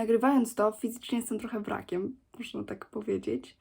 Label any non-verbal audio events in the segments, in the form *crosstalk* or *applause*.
nagrywając to, fizycznie jestem trochę wrakiem, można tak powiedzieć.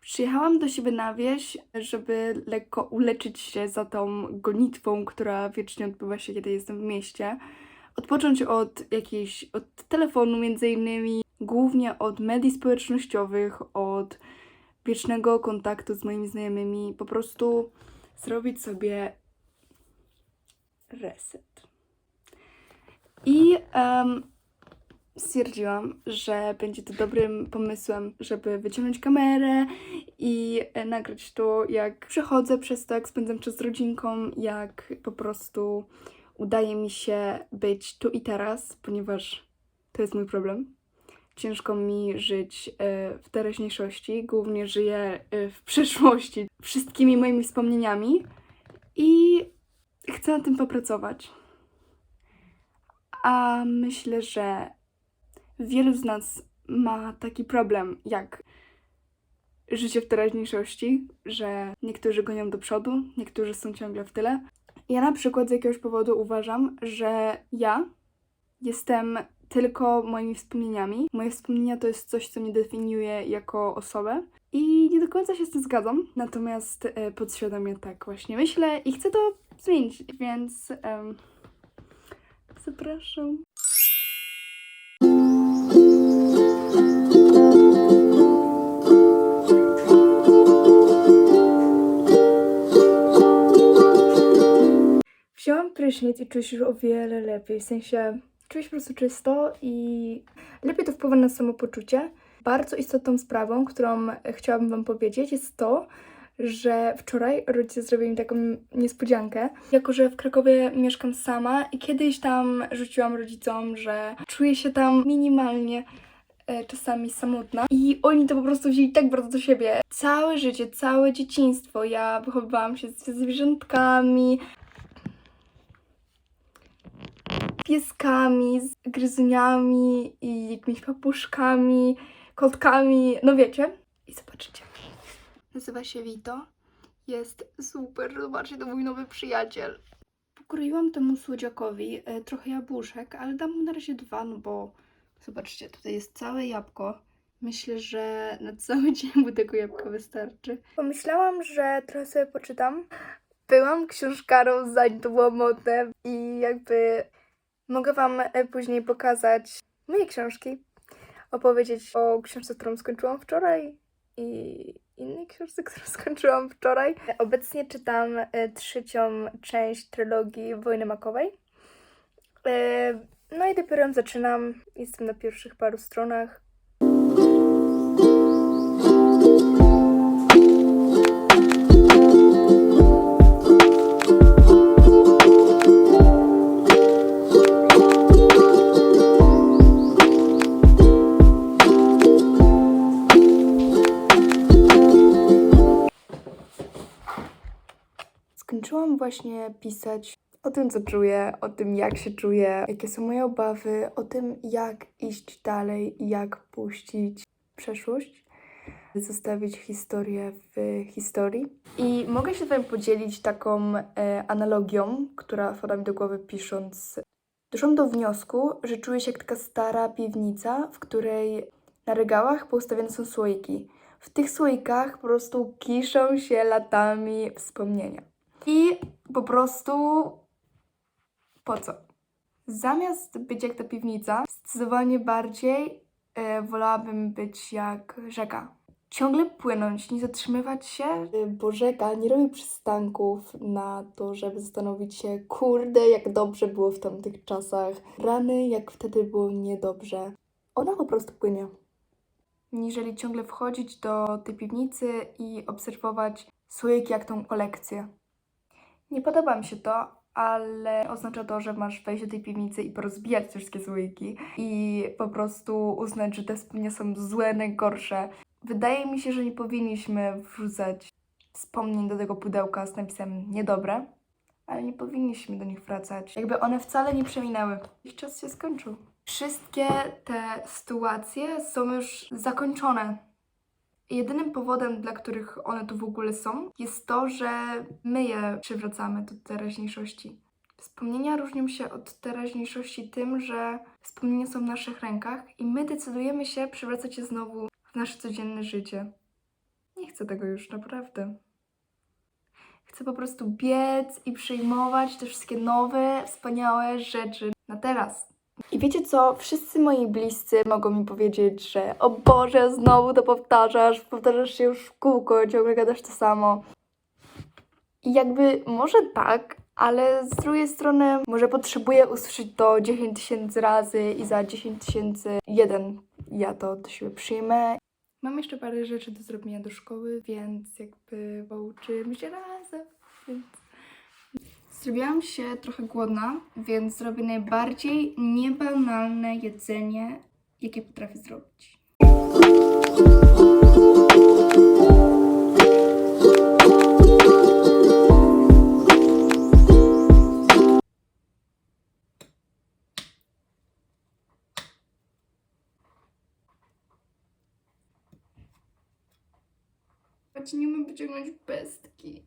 Przyjechałam do siebie na wieś, żeby lekko uleczyć się za tą gonitwą, która wiecznie odbywa się, kiedy jestem w mieście. Odpocząć od jakiejś, od telefonu między innymi, głównie od mediów społecznościowych, od wiecznego kontaktu z moimi znajomymi, po prostu zrobić sobie reset. I em, stwierdziłam, że będzie to dobrym pomysłem, żeby wyciągnąć kamerę i e, nagrać to, jak przechodzę przez to, jak spędzam czas z rodzinką, jak po prostu udaje mi się być tu i teraz, ponieważ to jest mój problem. Ciężko mi żyć e, w teraźniejszości, głównie żyję e, w *laughs* przeszłości, wszystkimi moimi wspomnieniami i chcę na tym popracować. A myślę, że wielu z nas ma taki problem jak życie w teraźniejszości, że niektórzy gonią do przodu, niektórzy są ciągle w tyle. Ja na przykład z jakiegoś powodu uważam, że ja jestem tylko moimi wspomnieniami. Moje wspomnienia to jest coś, co mnie definiuje jako osobę. I nie do końca się z tym zgadzam, natomiast e, podświadomie tak właśnie myślę i chcę to zmienić, więc zapraszam. I czuję się już o wiele lepiej, w sensie czuję się po prostu czysto i lepiej to wpływa na samopoczucie. Bardzo istotną sprawą, którą chciałabym Wam powiedzieć jest to, że wczoraj rodzice zrobili mi taką niespodziankę. Jako, że w Krakowie mieszkam sama i kiedyś tam rzuciłam rodzicom, że czuję się tam minimalnie e, czasami samotna. I oni to po prostu wzięli tak bardzo do siebie. Całe życie, całe dzieciństwo ja wychowywałam się ze zwierzątkami, pieskami, z gryzuniami i jakimiś papuszkami, kotkami, no wiecie. I zobaczycie. Nazywa się Vito. Jest super, zobaczcie, to mój nowy przyjaciel. Pokroiłam temu słodziakowi e, trochę jabłuszek, ale dam mu na razie dwa, no bo zobaczcie, tutaj jest całe jabłko. Myślę, że na cały *laughs* dzień mu tego jabłka wystarczy. Pomyślałam, że trochę sobie poczytam. Byłam książkarą, zanim to było modne i jakby mogę Wam e, później pokazać moje książki. Opowiedzieć o książce, którą skończyłam wczoraj i innej książce, *laughs* którą skończyłam wczoraj. Obecnie czytam e, trzecią część trylogii Wojny Makowej. E, No i dopiero zaczynam. Jestem na pierwszych paru stronach. Skończyłam właśnie pisać o tym, co czuję, o tym, jak się czuję, jakie są moje obawy, o tym, jak iść dalej jak puścić przeszłość, zostawić historię w historii. I mogę się tutaj podzielić taką e, analogią, która wpadła mi do głowy pisząc. Doszłam do wniosku, że czuję się jak taka stara piwnica, w której na regałach poustawione są słoiki. W tych słoikach po prostu kiszą się latami wspomnienia. I po prostu po co? Zamiast być jak ta piwnica, zdecydowanie bardziej e, wolałabym być jak rzeka. Ciągle płynąć, nie zatrzymywać się, e, bo rzeka nie robi przystanków na to, żeby zastanowić się, kurde, jak dobrze było w tamtych czasach, rany, jak wtedy było niedobrze. Ona po prostu płynie. Niżeli ciągle wchodzić do tej piwnicy i obserwować słoiki jak tą kolekcję. Nie podoba mi się to, ale oznacza to, że masz wejść do tej piwnicy i porozbijać wszystkie słoiki i po prostu uznać, że te wspomnienia są złe, najgorsze. Wydaje mi się, że nie powinniśmy wrzucać wspomnień do tego pudełka z napisem niedobre, ale nie powinniśmy do nich wracać. Jakby one wcale nie przeminęły. Ich czas się skończył. Wszystkie te sytuacje są już zakończone. Jedynym powodem, dla których one tu w ogóle są, jest to, że my je przywracamy do teraźniejszości. Wspomnienia różnią się od teraźniejszości tym, że wspomnienia są w naszych rękach i my decydujemy się przywracać je znowu w nasze codzienne życie. Nie chcę tego już, naprawdę. Chcę po prostu biec i przyjmować te wszystkie nowe, wspaniałe rzeczy na teraz. I wiecie co? Wszyscy moi bliscy mogą mi powiedzieć, że o Boże, znowu to powtarzasz, powtarzasz się już w kółko, ciągle gadasz to samo. I jakby może tak, ale z drugiej strony może potrzebuję usłyszeć to 10 tysięcy razy i za 10 tysięcy jeden ja to do siebie przyjmę. Mam jeszcze parę rzeczy do zrobienia do szkoły, więc jakby pouczymy się razem. Więc... Zrobiłam się trochę głodna, więc zrobię najbardziej niebanalne jedzenie, jakie potrafię zrobić. Nie umiem wyciągnąć pestki.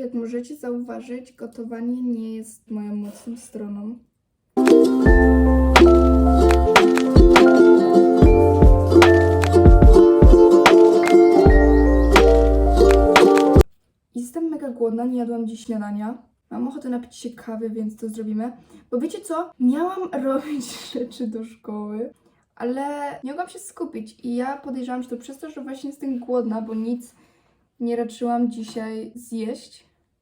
Jak możecie zauważyć, gotowanie nie jest moją mocną stroną. Jestem mega głodna, nie jadłam dziś śniadania. Mam ochotę napić się kawy, więc to zrobimy. Bo wiecie co? Miałam *laughs* robić rzeczy do szkoły, ale nie mogłam się skupić. I ja podejrzewam, że to przez to, że właśnie jestem głodna, bo nic nie raczyłam dzisiaj zjeść.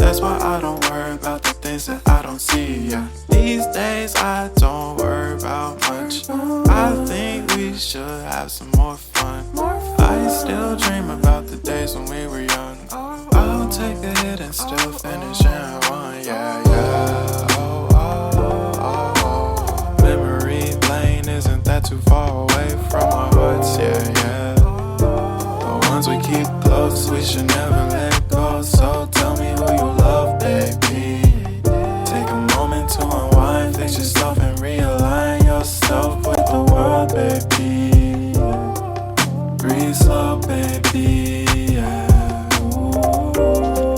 That's why I don't worry about the things that I don't see, yeah. These days I don't worry about much. I think we should have some more fun. I still dream about the days when we were young. I'll take a hit and still finish in one, yeah, yeah. Oh, oh, oh, oh. Memory lane isn't that too far away from our hearts, yeah, yeah. The ones we keep close, we should never slow, baby. Yeah. Ooh.